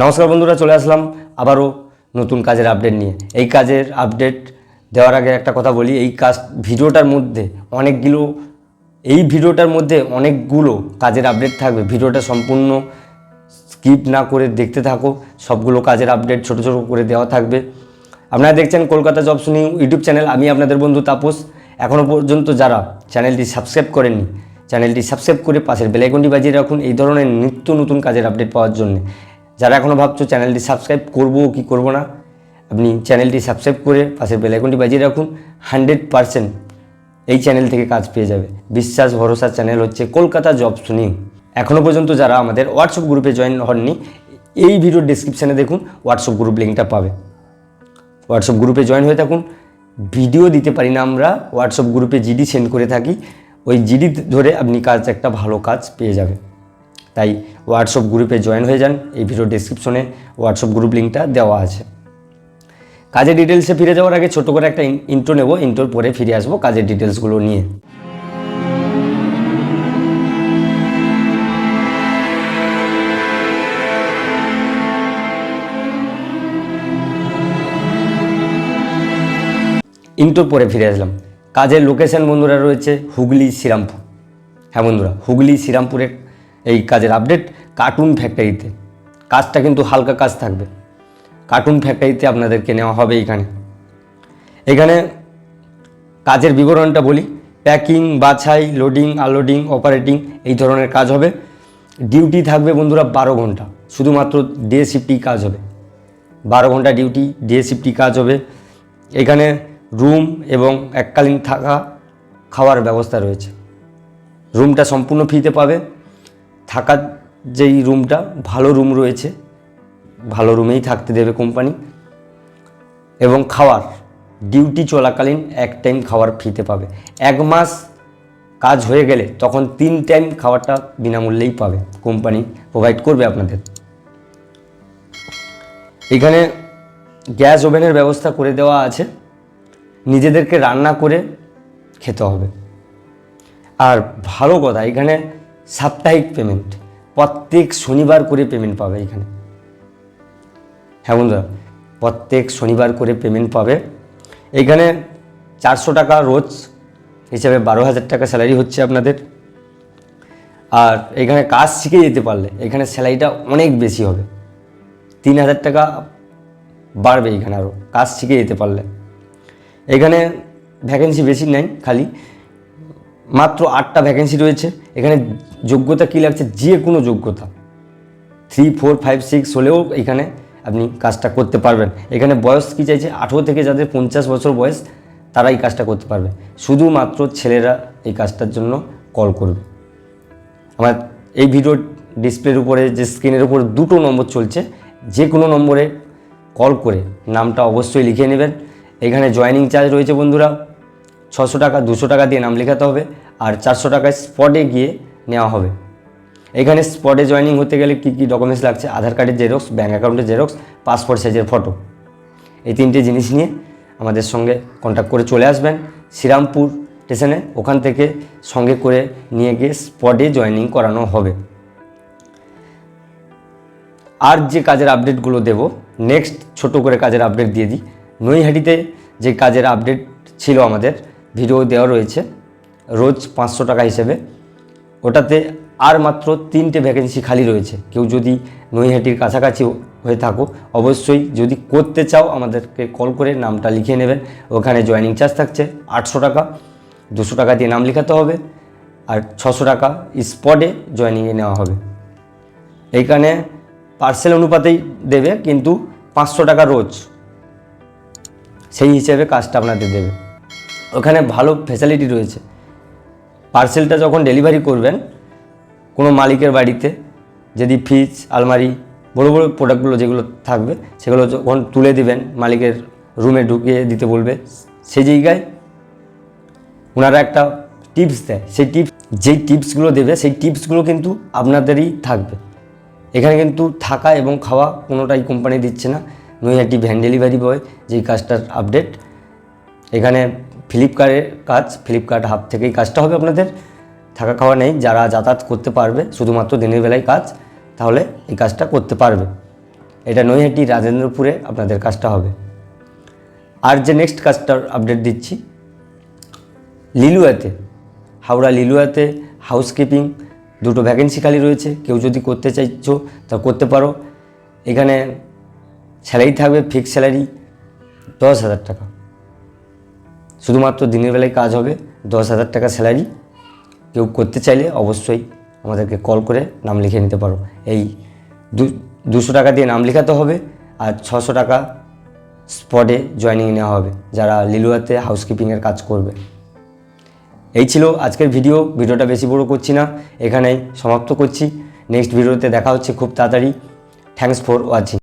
নমস্কার বন্ধুরা, চলে আসলাম আবারও নতুন কাজের আপডেট নিয়ে। এই কাজের আপডেট দেওয়ার আগে একটা কথা বলি, এই কাজ ভিডিওটার মধ্যে অনেকগুলো, এই ভিডিওটার মধ্যে অনেকগুলো কাজের আপডেট থাকবে। ভিডিওটা সম্পূর্ণ স্কিপ না করে দেখতে থাকো, সবগুলো কাজের আপডেট ছোট ছোট করে দেওয়া থাকবে। আপনারা দেখছেন কলকাতা জব শুনি ইউটিউব চ্যানেল আমি আপনাদের বন্ধু তাপস। এখনও পর্যন্ত যারা চ্যানেলটি সাবস্ক্রাইব করেননি চ্যানেলটি সাবস্ক্রাইব করে পাশের বেলাইকনটি বাজিয়ে রাখুন, এই ধরনের নিত্য নতুন কাজের আপডেট পাওয়ার জন্য। যারা এখনও ভাবছ চ্যানেলটি সাবস্ক্রাইব করব কি করব না, আপনি চ্যানেলটি সাবস্ক্রাইব করে পাশের বেলাইকনটি বাজিয়ে রাখুন। হান্ড্রেড পারসেন্ট এই চ্যানেল থেকে কাজ পেয়ে যাবে। বিশ্বাস, ভরসা, চ্যানেল হচ্ছে কলকাতা জব শুনি এখনও পর্যন্ত যারা আমাদের হোয়াটসঅ্যাপ গ্রুপে জয়েন হননি, এই ভিডিওর ডিসক্রিপশানে দেখুন হোয়াটসঅ্যাপ গ্রুপ লিঙ্কটা পাবে। হোয়াটসঅ্যাপ গ্রুপে জয়েন হয়ে থাকুন। ভিডিও দিতে পারি না আমরা হোয়াটসঅ্যাপ গ্রুপে জিডি সেন্ড করে থাকি। ওই জিডি ধরে আপনি কাজ, একটা ভালো কাজ পেয়ে যাবেন তাই হোয়াটসঅ্যাপ গ্রুপে জয়েন হয়ে যান। এই ভিডিও ডিসক্রিপশনে হোয়াটসঅ্যাপ গ্রুপ লিঙ্কটা দেওয়া আছে। কাজের ডিটেলসে ফিরে যাওয়ার আগে ছোট করে একটা ইন্ট্রো নেব। ইন্ট্রোর পরে ফিরে আসব কাজের ডিটেলসগুলো নিয়ে। ইন্টোর পরে ফিরে আসলাম। কাজের লোকেশন বন্ধুরা রয়েছে হুগলি শ্রীরামপুর। হ্যাঁ বন্ধুরা, হুগলি শ্রীরামপুরের এই কাজের আপডেট কার্টুন ফ্যাক্টরিতে কাজটা কিন্তু হালকা কাজ থাকবে। কার্টুন ফ্যাক্টরিতে আপনাদেরকে নেওয়া হবে এখানে। এখানে কাজের বিবরণটা বলি। প্যাকিং বাছাই লোডিং আনলোডিং অপারেটিং এই ধরনের কাজ হবে। ডিউটি থাকবে বন্ধুরা বারো ঘণ্টা। শুধুমাত্র ডে শিফটি কাজ হবে। বারো ঘণ্টা ডিউটি ডে শিফটি কাজ হবে। এখানে রুম এবং এককালীন থাকা খাওয়ার ব্যবস্থা রয়েছে। রুমটা সম্পূর্ণ ফ্রিতে পাবে। থাকার যেই রুমটা, ভালো রুম রয়েছে, ভালো রুমেই থাকতে দেবে কোম্পানি এবং খাওয়ার ডিউটি চলাকালীন এক টাইম খাওয়ার ফ্রিতে পাবে। এক মাস কাজ হয়ে গেলে তখন তিন টাইম খাওয়ারটা বিনামূল্যেই পাবে কোম্পানি প্রোভাইড করবে আপনাদের। এখানে গ্যাস ওভেনের ব্যবস্থা করে দেওয়া আছে। নিজেদেরকে রান্না করে খেতে হবে। আর ভালো কথা, এখানে সাপ্তাহিক পেমেন্ট প্রত্যেক শনিবার করে পেমেন্ট পাবে এখানে। হ্যাঁ বন্ধুরা, প্রত্যেক শনিবার করে পেমেন্ট পাবে। এখানে চারশো টাকা রোজ, হিসাবে বারো হাজার টাকা স্যালারি হচ্ছে আপনাদের। আর এখানে কাজ শিখে যেতে পারলে এখানে স্যালারিটা অনেক বেশি হবে। তিন হাজার টাকা বাড়বে এখানে আরও কাজ শিখে যেতে পারলে। এখানে ভ্যাকেন্সি বেশি নেই খালি। মাত্র আটটা ভ্যাকেন্সি রয়েছে। এখানে যোগ্যতা কী লাগছে? যে কোনো যোগ্যতা। থ্রি ফোর ফাইভ সিক্স হলেও এখানে আপনি কাজটা করতে পারবেন। এখানে বয়স কী চাইছে? আঠেরো থেকে যাদের পঞ্চাশ বছর বয়স তারা এই কাজটা করতে পারবে। শুধুমাত্র ছেলেরা এই কাজটার জন্য কল করবে। আমার এই ভিডিও ডিসপ্লের উপরে, যে স্ক্রিনের উপর দুটো নম্বর চলছে, যে কোনো নম্বরে কল করে নামটা অবশ্যই লিখে নেবেন। এখানে জয়েনিং চার্জ রয়েছে বন্ধুরা। ছশো টাকা, দুশো টাকা দিয়ে নাম লেখাতে হবে আর চারশো টাকায় স্পটে গিয়ে নেওয়া হবে। এখানে স্পটে জয়েনিং হতে গেলে কী কী ডকুমেন্টস লাগছে? আধার কার্ডের জেরক্স ব্যাঙ্ক অ্যাকাউন্টের জেরক্স পাসপোর্ট সাইজের ফটো এই তিনটে জিনিস নিয়ে আমাদের সঙ্গে কন্ট্যাক্ট করে চলে আসবেন শ্রীরামপুর স্টেশনে ওখান থেকে সঙ্গে করে নিয়ে গিয়ে স্পটে জয়েনিং করানো হবে। আর যে কাজের আপডেটগুলো দেব নেক্সট ছোট করে কাজের আপডেট দিয়ে দিই। নৈহাটিতে যে কাজের আপডেট ছিল আমাদের ভিডিও দেওয়া রয়েছে। রোজ পাঁচশো টাকা হিসেবে। ওটাতে আর মাত্র তিনটে ভ্যাকেন্সি খালি রয়েছে। কেউ যদি নৈহাটির কাছাকাছি হয়ে থাকো, অবশ্যই যদি করতে চাও আমাদেরকে কল করে নামটা লিখিয়ে নেবেন। ওখানে জয়েনিং চার্জ থাকছে আটশো টাকা। দুশো টাকা দিয়ে নাম লেখাতে হবে আর ছশো টাকা স্পটে জয়েনিংয়ে নেওয়া হবে। এইখানে পার্সেল অনুপাতেই দেবে, কিন্তু পাঁচশো টাকা রোজ। সেই হিসেবে কাজটা আপনাদের দেবে। ওখানে ভালো ফ্যাসিলিটি রয়েছে। পার্সেলটা যখন ডেলিভারি করবেন, কোনো মালিকের বাড়িতে, যদি ফ্রিজ আলমারি, বড় বড় প্রোডাক্টগুলো যেগুলো থাকবে, সেগুলো যখন তুলে দিবেন, মালিকের রুমে ঢুকিয়ে দিতে বলবে, সেই জায়গায় ওনারা একটা টিপস দেয়। সেই টিপস যেই টিপসগুলো দেবে, সেই টিপসগুলো কিন্তু আপনাদেরই থাকবে। এখানে কিন্তু থাকা এবং খাওয়া কোনোটাই কোম্পানি দিচ্ছে না। নৈহাটি ভ্যান ডেলিভারি বয় যেই কাজটার আপডেট এখানে ফ্লিপকার্টের কাজ, ফ্লিপকার্ট হাব থেকেই কাজটা হবে আপনাদের। থাকা খাওয়া নেই, যারা যাতায়াত করতে পারবে, শুধুমাত্র দিনের বেলায় কাজ, তাহলে এই কাজটা করতে পারবে। এটা নৈহাটি রাজেন্দ্রপুরে আপনাদের কাজটা হবে। আর যে নেক্সট কাজটার আপডেট দিচ্ছি, লিলুয়াতে, হাওড়া লিলুয়াতে হাউসকিপিং দুটো ভ্যাকেন্সি খালি রয়েছে। কেউ যদি করতে চাইছো, তা করতে পারো। এখানে স্যালারি থাকবে ফিক্স স্যালারি দশ হাজার টাকা। শুধুমাত্র দিনের বেলায় কাজ হবে, দশ হাজার টাকা স্যালারি। কেউ করতে চাইলে অবশ্যই আমাদেরকে কল করে নাম লিখে নিতে পারো। এই দুশো টাকা দিয়ে নাম লেখাতে হবে আর ছশো টাকা স্পটে জয়েনিং নেওয়া হবে, যারা লিলুয়াতে হাউসকিপিংয়ের কাজ করবে। এই ছিল আজকের ভিডিও ভিডিওটা বেশি বড় করছি না, এখানেই সমাপ্ত করছি। নেক্সট ভিডিওতে দেখা হচ্ছে খুব তাড়াতাড়ি। Thanks for watching